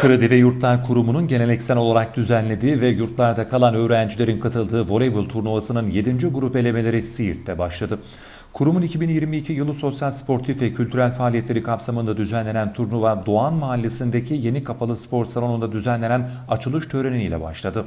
Kredi ve Yurtlar Kurumu'nun geleneksel olarak düzenlediği ve yurtlarda kalan öğrencilerin katıldığı voleybol turnuvasının 7. grup elemeleri Siirt'te başladı. Kurumun 2022 yılı sosyal sportif ve kültürel faaliyetleri kapsamında düzenlenen turnuva Doğan Mahallesi'ndeki yeni kapalı spor salonunda düzenlenen açılış töreniyle başladı.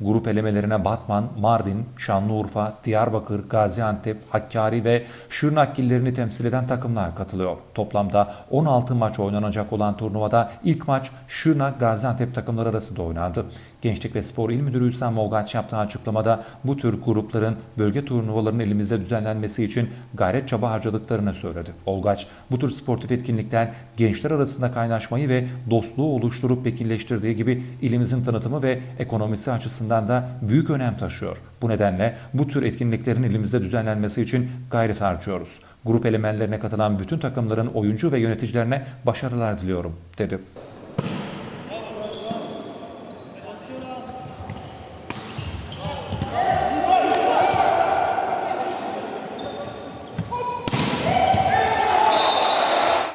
Grup elemelerine Batman, Mardin, Şanlıurfa, Diyarbakır, Gaziantep, Hakkari ve Şırnak illerini temsil eden takımlar katılıyor. Toplamda 16 maç oynanacak olan turnuvada ilk maç Şırnak Gaziantep takımları arasında oynandı. Gençlik ve Spor İl Müdürü Hüsam Molgaç yaptığı açıklamada bu tür grupların bölge turnuvalarının elimizde düzenlenmesi için gayret çaba harcadıklarını söyledi. Olgaç bu tür sportif etkinlikler gençler arasında kaynaşmayı ve dostluğu oluşturup vekilleştirdiği gibi ilimizin tanıtımı ve ekonomisi açısından da büyük önem taşıyor. Bu nedenle bu tür etkinliklerin elimizde düzenlenmesi için gayret harcıyoruz. Grup elementlerine katılan bütün takımların oyuncu ve yöneticilerine başarılar diliyorum, dedi.